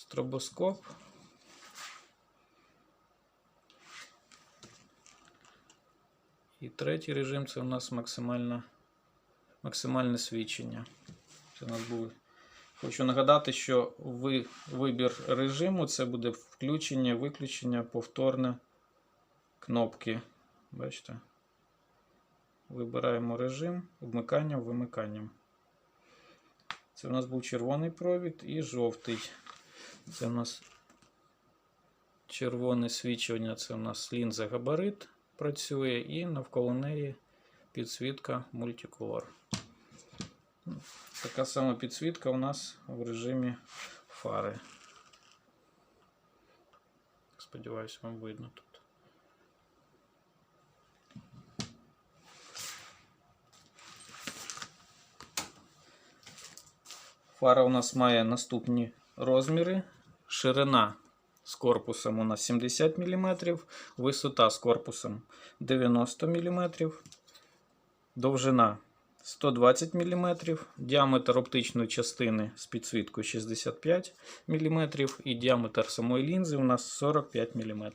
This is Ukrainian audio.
стробоскоп. І третій режим це у нас максимальна, максимальне свідчення. Це у нас був. Хочу нагадати, що ви, вибір режиму це буде включення, виключення, повторне кнопки. Бачите? Вибираємо режим, вмиканням, вимиканням. Це у нас був червоний провід і жовтий. Це у нас червоне свічування, це у нас лінза габарит працює, і навколо неї підсвітка мультиколор. Така сама підсвітка у нас в режимі фари. Сподіваюсь, вам видно тут. Фара у нас має наступні розміри. Ширина з корпусом у нас 70 мм, висота з корпусом 90 мм, довжина 120 мм, діаметр оптичної частини з підсвіткою 65 мм і діаметр самої лінзи у нас 45 мм.